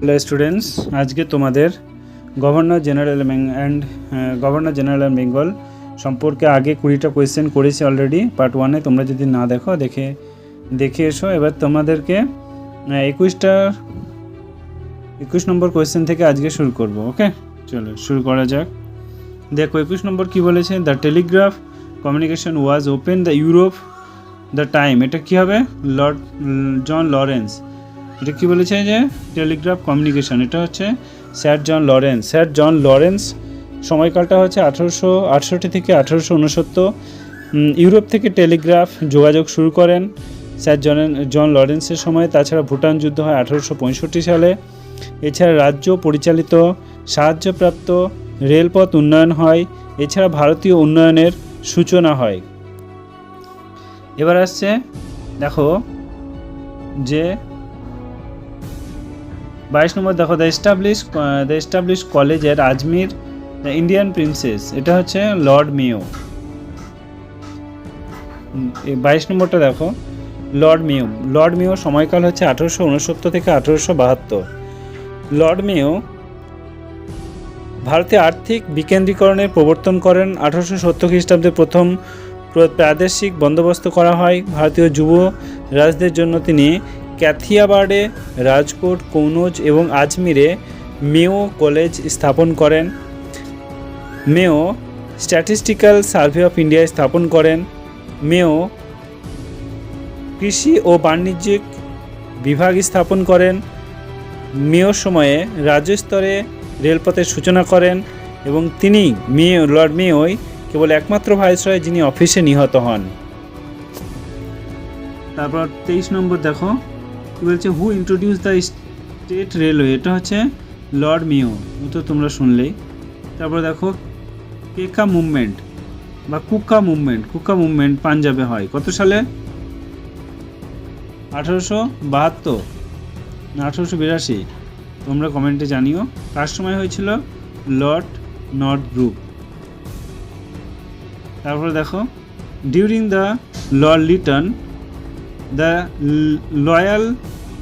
Hello students আজকে তোমাদের governor general and governor general and Bengal সম্পর্কে আগে কুড়িটা কোয়েশ্চেন করেছি অলরেডি পার্ট ওয়ানে তোমরা যদি না দেখো, দেখে দেখে এসো। এবার তোমাদেরকে একুশটা, একুশ নম্বর কোয়েশ্চেন থেকে আজকে শুরু করব ওকে চলো, শুরু করা যাক। দেখো, একুশ নম্বর কি বলেছে? The telegraph communication was open the Europe the time এটা কী হবে? লর্ড জন লরেন্স এটা কি বলেছে যে? টেলিগ্রাফ কমিউনিকেশন, এটা হচ্ছে sir John Lawrence. Sir John Lawrence, সময়কালটা হচ্ছে আঠারোশো আটষট্টি থেকে আঠারোশো উনসত্তর ইউরোপ থেকে টেলিগ্রাফ যোগাযোগ শুরু করেন স্যার জন জন লরেন্সের সময়। তাছাড়া ভুটান যুদ্ধ হয় আঠারোশো পঁয়ষট্টি সালে। এছাড়া রাজ্য পরিচালিত সাহায্যপ্রাপ্ত রেলপথ উন্নয়ন হয়। এছাড়া ভারতীয় উন্নয়নের সূচনা হয়। এবার আসছে, দেখো, যে বাইশ নম্বর, দেখো দ্য এস্টাবলিশ দ্য এস্টাবলিশ কলেজের আজমির দ্য ইন্ডিয়ান প্রিন্সেস এটা হচ্ছে লর্ড মিও বাইশ নম্বরটা দেখো লর্ড মেও লর্ড মেও সময়কাল হচ্ছে আঠেরোশো উনসত্তর থেকে আঠেরোশো বাহাত্তর। লর্ড মিও ভারতে আর্থিক বিকেন্দ্রীকরণের প্রবর্তন করেন। আঠারোশো সত্তর খ্রিস্টাব্দে প্রথম প্র- প্রাদেশিক বন্দোবস্ত করা হয়। ভারতীয় যুব রাজদের জন্য তিনি ক্যাথিয়াবার্ডে রাজকোট, কৌনজ এবং আজমিরে মেও কলেজ স্থাপন করেন। মেও স্ট্যাটিস্টিক্যাল সার্ভে অফ ইন্ডিয়া স্থাপন করেন। মেও কৃষি ও বাণিজ্যিক বিভাগ স্থাপন করেন। মেয়র সময়ে রাজ্য স্তরে রেলপথের সূচনা করেন এবং তিনি মেয়, লর্ড মেয়ই কেবল একমাত্র ভাইসরয় যিনি অফিসে নিহত হন। তারপর তেইশ নম্বর দেখো। বলছে who introduce the state railway এটা হচ্ছে লর্ড মিও তো তোমরা শুনলেই। তারপর দেখো কেকা মুভমেন্ট বা কুকা মুভমেন্ট কুকা মুভমেন্ট পাঞ্জাবে হয়। কত সালে? আঠারোশো বাহাত্তর আঠারোশো বিরাশি। তোমরা কমেন্টে জানিও। কার সময় হয়েছিল লর্ড নর্থ গ্রুপ তারপরে দেখো during the lord Lytton the loyal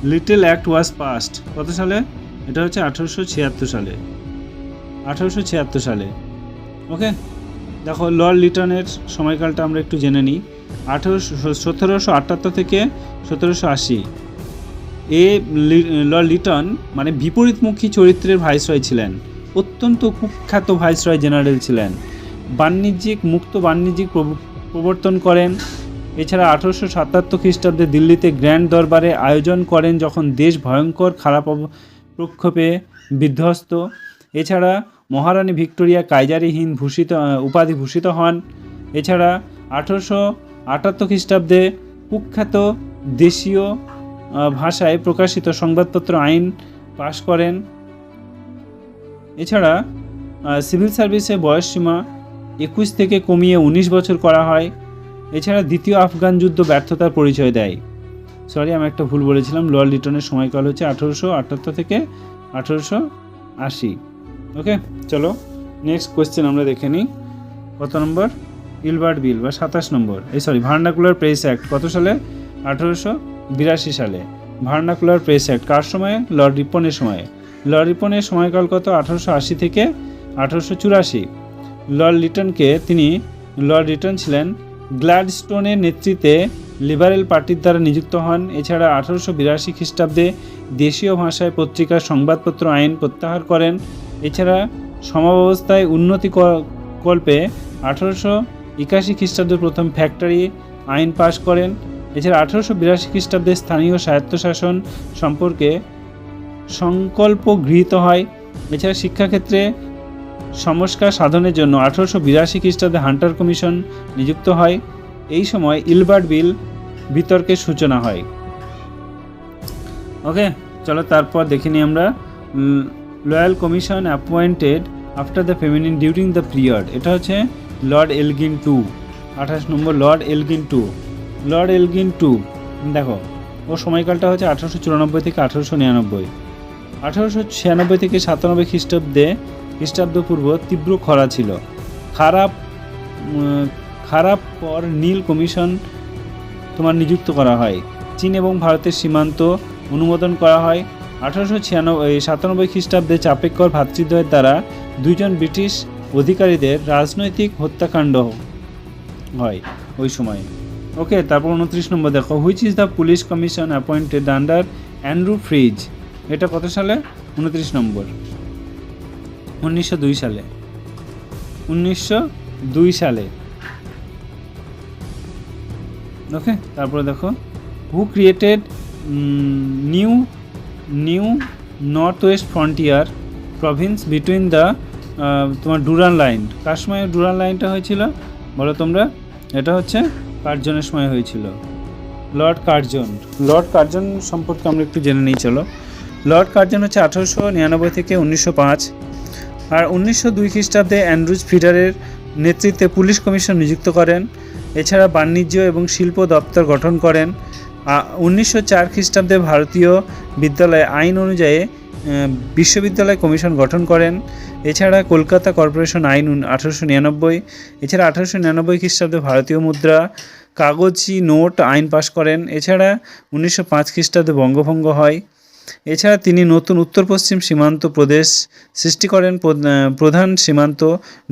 little act was passed কত সালে? এটা হচ্ছে আঠারোশো ছিয়াত্তর সালে। আঠারোশো ছিয়াত্তর সালে। ওকে দেখো লর্ড লিটনের সময়কালটা আমরা একটু জেনে নিই। আঠেরোশো, সতেরোশো আটাত্তর থেকে সতেরোশো আশি। এ লর্ড লিটন মানে বিপরীতমুখী চরিত্রের ভাইসরয় ছিলেন। অত্যন্ত কুখ্যাত ভাইসরয় জেনারেল ছিলেন। বাণিজ্যিক, মুক্ত বাণিজ্যিক প্রব- প্রবর্তন করেন। এছাড়া আঠারোশো সাতাত্তর খ্রিস্টাব্দে দিল্লিতে গ্র্যান্ড দরবারে আয়োজন করেন যখন দেশ ভয়ঙ্কর, খারাপ প্রক্ষোভে বিধ্বস্ত। এছাড়া মহারানী ভিক্টোরিয়া কাইজারিহীন ভূষিত, উপাধি ভূষিত হন। এছাড়া আঠারোশো আটাত্তর খ্রিস্টাব্দে কুখ্যাত দেশীয় ভাষায় প্রকাশিত সংবাদপত্র আইন পাশ করেন। এছাড়া সিভিল সার্ভিসে বয়সসীমা একুশ থেকে কমিয়ে উনিশ বছর করা হয়। এছাড়া দ্বিতীয় আফগান যুদ্ধ ব্যর্থতার পরিচয় দেয়। সরি আমি একটা ভুল বলেছিলাম। লর্ড লিটনের সময়কাল হচ্ছে আঠেরোশো আটাত্তর থেকে আঠেরোশো আশি। ওকে চলো নেক্সট কোয়েশ্চেন আমরা দেখে নিই। কত নম্বর? ইলবার্ট বিল বা সাতাশ নম্বর। এই সরি ভার্নাকুলার প্রেস অ্যাক্ট কত সালে? আঠেরোশো বিরাশি সালে। ভার্নাকুলার প্রেস অ্যাক্ট কার সময়ে? লর্ড রিপনের সময়ে। লর্ড রিপনের সময়কাল কত? আঠারোশো আশি থেকে আঠারোশো চুরাশি। লর্ড লিটনকে তিনি লর্ড রিটন ছিলেন গ্ল্যাডস্টোনের নেতৃত্বে লিবারেল পার্টির দ্বারা নিযুক্ত হন। এছাড়া আঠারোশো বিরাশি খ্রিস্টাব্দে দেশীয় ভাষায় পত্রিকার সংবাদপত্র আইন প্রত্যাহার করেন। এছাড়া সমাবস্থায় উন্নতি কল্পে আঠারোশো একাশি খ্রিস্টাব্দে প্রথম ফ্যাক্টরি আইন পাশ করেন। এছাড়া আঠারোশো বিরাশি খ্রিস্টাব্দে স্থানীয় স্বায়ত্তশাসন সম্পর্কে সংকল্প গৃহীত হয়। এছাড়া শিক্ষাক্ষেত্রে সংস্কার সাধনের জন্য আঠারোশো বিরাশি খ্রিস্টাব্দে হান্টার কমিশন নিযুক্ত হয়। এই সময় ইলবার্ট বিল বিতর্কের সূচনা হয়। ওকে, চলো তারপর দেখে নিই আমরা। Loyal commission appointed after the feminine during the period. এটা হচ্ছে লর্ড এলগিন টু। আঠাশ নম্বর lord Elgin two. Lord Elgin two, দেখো, ও সময়কালটা হচ্ছে আঠারোশো চুরানব্বই থেকে আঠারোশো নিরানব্বই। আঠারোশো ছিয়ানব্বই থেকে সাতানব্বই খ্রিস্টাব্দে খ্রিস্টাব্দপূর্ব তীব্র খরা ছিল। খারাপ খারাপ পর নীল কমিশন তোমার নিযুক্ত করা হয়। চীন এবং ভারতের সীমান্ত অনুমোদন করা হয়। আঠারোশো ছিয়ানব্বই সাতানব্বই খ্রিস্টাব্দে চাপেকর ভ্রাতৃদ্বয়ের দ্বারা দুইজন ব্রিটিশ অধিকারীদের রাজনৈতিক হত্যাকাণ্ড হয় ওই সময়ে। ওকে, তারপর উনত্রিশ নম্বর দেখো। Which is the police commission appointed under Andrew Fraser এটা কত সালে? উনত্রিশ নম্বর। উনিশশো দুই সালে। উনিশশো দুই সালে। ওকে, তারপরে দেখো। Who created new new North West Frontier Province between the তোমার ডুরান লাইন কার সময় ডুরান লাইনটা হয়েছিল? বলো তোমরা। এটা হচ্ছে কার্জনের সময় হয়েছিল। লর্ড কার্জন লর্ড কার্জন সম্পর্কে আমরা একটু জেনে নিই, চলো। লর্ড কার্জন হচ্ছে আঠারোশো নিরানব্বই থেকে উনিশশো পাঁচ। আর উনিশশো দুই খ্রিস্টাব্দে অ্যান্ড্রুজ ফিডারের নেতৃত্বে পুলিশ কমিশন নিযুক্ত করেন। এছাড়া বাণিজ্য এবং শিল্প দপ্তর গঠন করেন। উনিশশো চার খ্রিস্টাব্দে ভারতীয় বিদ্যালয়ে আইন অনুযায়ী বিশ্ববিদ্যালয় কমিশন গঠন করেন। এছাড়া কলকাতা কর্পোরেশন আইন আঠারোশো নিরানব্বই। এছাড়া আঠারোশো নিরানব্বই খ্রিস্টাব্দে ভারতীয় মুদ্রা, কাগজি নোট আইন পাশ করেন। এছাড়া উনিশশো পাঁচ খ্রিস্টাব্দে বঙ্গভঙ্গ হয়। এছাড়া তিনি নতুন উত্তর পশ্চিম সীমান্ত প্রদেশ সৃষ্টি করেন প্রধান সীমান্ত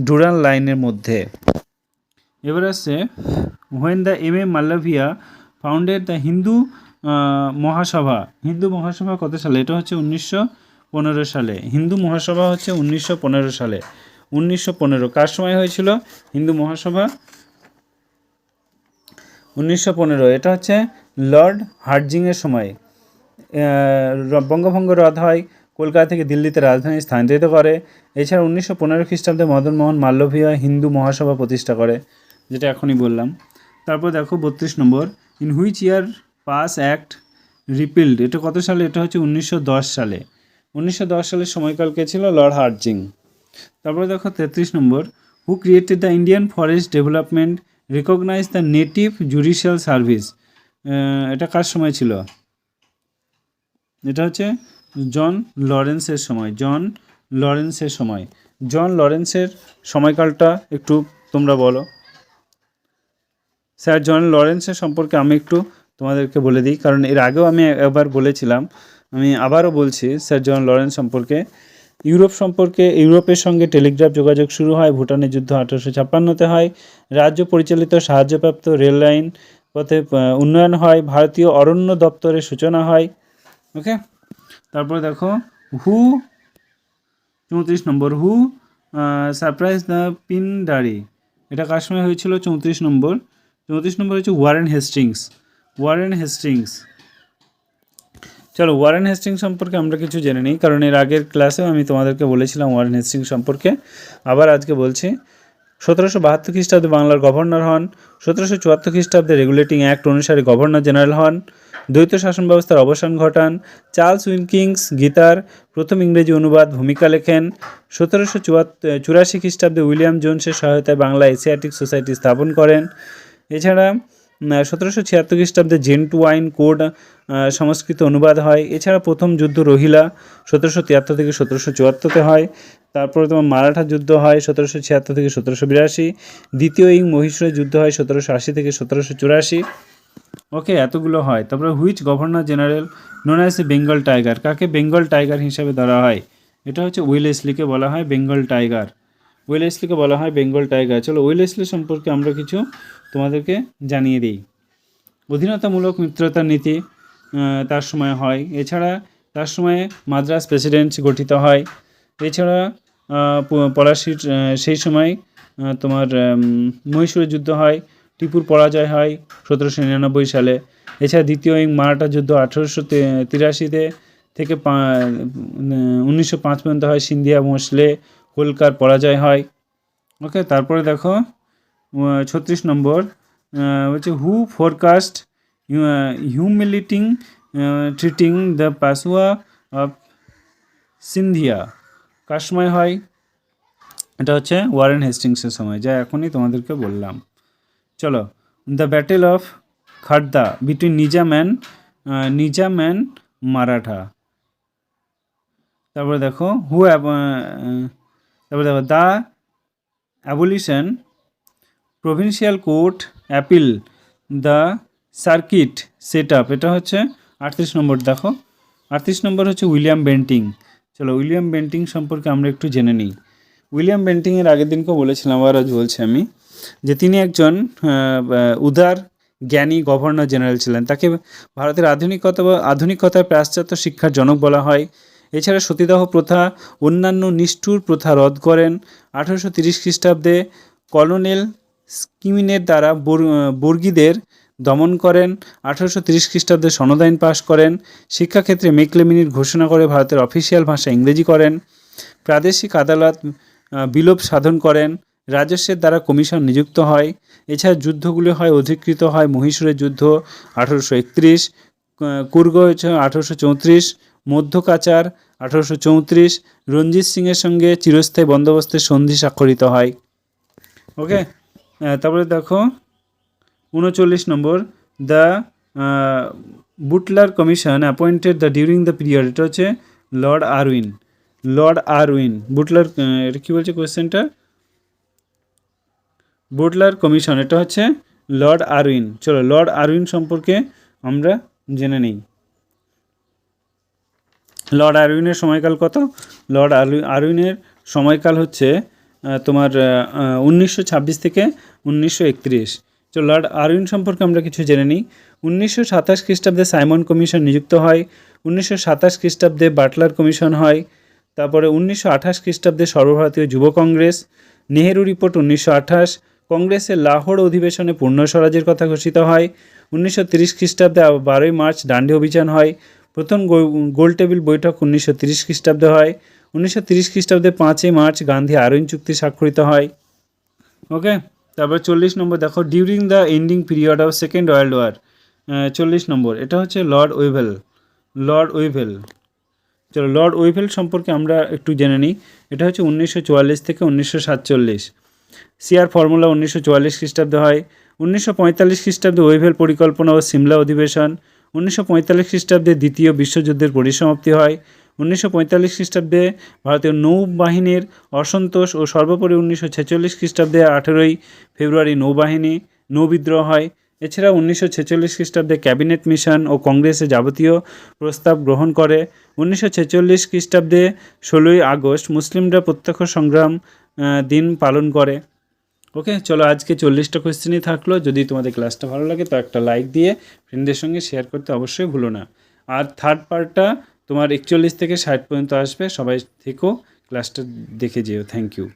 ডুরান লাইনের মধ্যে। এবার আসছে when the M A Malaviya founded the Hindu Mahasabha. Hindu Mahasabha কত সালে? এটা হচ্ছে উনিশশো পনেরো সালে। হিন্দু মহাসভা হচ্ছে উনিশশো পনেরো সালে। উনিশশো পনেরো কার সময় হয়েছিল? হিন্দু মহাসভা। উনিশশো পনেরো। এটা হচ্ছে লর্ড হার্জিংয়ের সময়। বঙ্গভঙ্গ রদ হয়, কলকাতা থেকে দিল্লিতে রাজধানী স্থানান্তরিত করে। এছাড়া উনিশশো পনেরো খ্রিস্টাব্দে মদন মোহন মাল্লভীয় হিন্দু মহাসভা প্রতিষ্ঠা করে, যেটা এখনই বললাম। তারপর দেখো বত্রিশ নম্বর in which year pass act repealed এটা কত সালে? এটা হচ্ছে উনিশশো দশ সালে। উনিশশো দশ সালের সময়কালকে ছিল? Lord Hardinge. তারপরে দেখো তেত্রিশ নম্বর who created the Indian forest development recognise the native judicial service এটা কার সময় ছিল? এটা হচ্ছে জন লরেন্সের সময়, জন লরেন্সের সময়। জন লরেন্সের সময়কালটা একটু তোমরা বলো। স্যার, জন লরেন্সের সম্পর্কে আমি একটু তোমাদেরকে বলে দিই, কারণ এর আগেও আমি একবার বলেছিলাম, আমি আবারও বলছি, স্যার, জন লরেন্স সম্পর্কে। ইউরোপ সম্পর্কে, ইউরোপের সঙ্গে টেলিগ্রাফ যোগাযোগ শুরু হয়, ভুটানের যুদ্ধ আঠারোশো ছাপ্পান্নতে হয়। রাজ্য পরিচালিত সাহায্যপ্রাপ্ত রেল লাইন পথে উন্নয়ন হয়। ভারতীয় অরণ্য দপ্তরের সূচনা হয়। ওকে? তারপরে দেখো, হু, চৌত্রিশ নম্বর, হু সারপ্রাইজ দ্য পিনডারি এটা কার সময় হয়েছিল? চৌত্রিশ নম্বর। চৌত্রিশ নম্বর হচ্ছে ওয়ারেন হেস্টিংস ওয়ারেন হেস্টিংস চলো ওয়ারেন হেস্টিংস সম্পর্কে আমরা কিছু জেনে নিই, কারণ এর আগের ক্লাসেও আমি তোমাদেরকে বলেছিলাম ওয়ারেন হেস্টিংস সম্পর্কে। আবার আজকে বলছি সতেরোশো বাহাত্তর খ্রিস্টাব্দে বাংলার গভর্নর হন, সতেরোশো চুয়াত্তর খ্রিস্টাব্দে রেগুলেটিং অ্যাক্ট অনুসারে গভর্নর জেনারেল হন, দ্বৈত শাসন ব্যবস্থার অবসান ঘটান, চার্লস উইনকিংস গীতার প্রথম ইংরেজি অনুবাদ ভূমিকা লেখেন, সতেরোশো চুয়াত্তর চুরাশি খ্রিস্টাব্দে উইলিয়াম জোনসের সহায়তায় বাংলা এশিয়াটিক সোসাইটি স্থাপন করেন। এছাড়া সতেরোশো ছিয়াত্তর খ্রিস্টাব্দে জেন্টু ওয়াইন কোড সংস্কৃত অনুবাদ হয়। এছাড়া প্রথম যুদ্ধ রহিলা সতেরোশো তিয়াত্তর থেকে সতেরোশো চুয়াত্তরতে হয়। তারপরে তোমার মারাঠা যুদ্ধ হয় সতেরোশো ছিয়াত্তর থেকে সতেরোশো বিরাশি। দ্বিতীয় ইং মহীশূরের যুদ্ধ হয় সতেরোশো আশি থেকে সতেরোশো চুরাশি। ওকে, এতগুলো হয়। তারপরে which governor general known as Bengal tiger কাকে বেঙ্গল টাইগার হিসাবে ধরা হয়? এটা হচ্ছে উইলেসলিকে বলা হয় বেঙ্গল টাইগার উইলেসলিকে বলা হয় বেঙ্গল টাইগার চলো উইলেসলি সম্পর্কে আমরা কিছু তোমাদেরকে জানিয়ে দিই। অধীনতামূলক মিত্রতার নীতি তার সময় হয়। এছাড়া তার সময়ে মাদ্রাস প্রেসিডেন্ট গঠিত হয়। এছাড়া পলাশির সেই সময় তোমার মহীশূরের যুদ্ধ হয়, টিপুর পরাজয় হয় সতেরোশো নিরানব্বই সালে। এছাড়া দ্বিতীয় ইং মারাঠা যুদ্ধ আঠেরোশো তিরাশিতে থেকে উনিশশো পাঁচ পর্যন্ত হয়, সিন্ধিয়া ভোঁসলে হোলকার পরাজয় হয়। ওকে, তারপরে দেখো ছত্রিশ নম্বর হচ্ছে who forecast humiliating treating the Peshwa of Scindia কার সময় হয়? এটা হচ্ছে ওয়ারেন হেস্টিংসের সময়, যা এখনই তোমাদেরকে বললাম। চলো, the battle of Kharda between Nizam and Nizam and Maratha. তারপরে দেখো, হু তারপরে দেখো, the abolition provincial court appeal, the circuit set up এটা হচ্ছে আটত্রিশ নম্বর, দেখো। আটত্রিশ নম্বর হচ্ছে উইলিয়াম বেন্টিং। চলো, উইলিয়াম বেন্টিং সম্পর্কে আমরা একটু জেনে নিই। উইলিয়াম বেন্টিংয়ের আগের দিনকেও বলেছিলাম, আবার আজ বলছি আমি, যে তিনি একজন উদার, জ্ঞানী গভর্নর জেনারেল ছিলেন। তাকে ভারতের আধুনিকতা বা আধুনিকতার পাশ্চাত্য শিক্ষার জনক বলা হয়। এছাড়া সতীদাহ প্রথা, অন্যান্য নিষ্ঠুর প্রথা রদ করেন। আঠারোশো তিরিশ খ্রিস্টাব্দে কলোনেল স্কিমিনের দ্বারা বর- বর্গীদের দমন করেন। আঠারোশো তিরিশ খ্রিস্টাব্দে সনদ আইন পাশ করেন। শিক্ষাক্ষেত্রে মেকলেমিনির ঘোষণা করে ভারতের অফিসিয়াল ভাষা ইংরেজি করেন। প্রাদেশিক আদালত বিলোপ সাধন করেন। রাজস্বের দ্বারা কমিশন নিযুক্ত হয়। এছাড়া যুদ্ধগুলি হয়, অধিকৃত হয় মহীশূরের যুদ্ধ আঠারোশো একত্রিশ কুর্গ আঠারোশো চৌত্রিশ, মধ্যকাচার আঠারোশো চৌত্রিশ, রঞ্জিত সিংয়ের সঙ্গে চিরস্থায়ী বন্দোবস্তের সন্ধি স্বাক্ষরিত হয়। ওকে তারপরে দেখো উনচল্লিশ নম্বর the Butler commission appointed the during the period এটা হচ্ছে Lord Irwin Lord Irwin Butler এটা কী বলছে কোয়েশ্চেনটা বুটলার কমিশন এটা হচ্ছে লর্ড আরউইন চলো লর্ড আরউইন সম্পর্কে আমরা জেনে নিই। লর্ড আরউইনের সময়কাল কত? লর্ড আরউই- আরউইনের সময়কাল হচ্ছে তোমার উনিশশো ছাব্বিশ থেকে উনিশশো একত্রিশ। তো লর্ড আরউইন সম্পর্কে আমরা কিছু জেনে নিই। উনিশশো সাতাশ খ্রিস্টাব্দে সাইমন কমিশন নিযুক্ত হয়, উনিশশো সাতাশ খ্রিস্টাব্দে বাটলার কমিশন হয়, তারপরে উনিশশো আঠাশ খ্রিস্টাব্দে সর্বভারতীয় যুব কংগ্রেস, নেহেরু রিপোর্ট উনিশশো আঠাশ, কংগ্রেসের লাহোর অধিবেশনে পূর্ণ স্বরাজের কথা ঘোষিত হয়, উনিশশো তিরিশ খ্রিস্টাব্দে বারোই মার্চ ডান্ডি অভিযান হয়, প্রথম গোল টেবিল বৈঠক উনিশশো তিরিশ খ্রিস্টাব্দে হয়, উনিশশো তিরিশ খ্রিস্টাব্দে পাঁচই মার্চ গান্ধী আরইন চুক্তি স্বাক্ষরিত হয়। ওকে? তারপর চল্লিশ নম্বর, দেখো during the ending period of second world war চল্লিশ নম্বর, এটা হচ্ছে লর্ড ওয়েভেল লর্ড ওয়েভেল চলো লর্ড ওয়েভেল সম্পর্কে আমরা একটু জেনে নিই। এটা হচ্ছে উনিশশো চুয়াল্লিশ থেকে উনিশশো সাতচল্লিশ। সিআর ফর্মুলা উনিশশো চুয়াল্লিশ খ্রিস্টাব্দে হয়। উনিশশো পঁয়তাল্লিশ খ্রিস্টাব্দে ওয়েভেল পরিকল্পনা ও সিমলা অধিবেশন। উনিশশো পঁয়তাল্লিশ খ্রিস্টাব্দে দ্বিতীয় বিশ্বযুদ্ধের পরিসমাপ্তি হয়। উনিশশো পঁয়তাল্লিশ খ্রিস্টাব্দে ভারতীয় নৌবাহিনীর অসন্তোষ ও সর্বোপরি উনিশশো ছেচল্লিশ খ্রিস্টাব্দে আঠেরোই ফেব্রুয়ারি নৌবাহিনী নৌবিদ্রোহ হয়। এছাড়া উনিশশো ছেচল্লিশ খ্রিস্টাব্দে ক্যাবিনেট মিশন ও কংগ্রেসে যাবতীয় প্রস্তাব গ্রহণ করে। উনিশশো ছেচল্লিশ খ্রিস্টাব্দে ষোলোই আগস্ট মুসলিমরা প্রত্যক্ষ সংগ্রাম দিন পালন করে। ওকে, চলো আজকে চল্লিশটা কোয়েশ্চেনই থাকল। যদি তোমাদের ক্লাসটা ভালো লাগে, তো একটা লাইক দিয়ে ফ্রেন্ডদের সঙ্গে শেয়ার করতে অবশ্যই ভুলো না। আর থার্ড পার্টটা তোমার একচল্লিশ থেকে ষাট পর্যন্ত আসবে সবাই থেকেও ক্লাসটা দেখে যেও থ্যাংক ইউ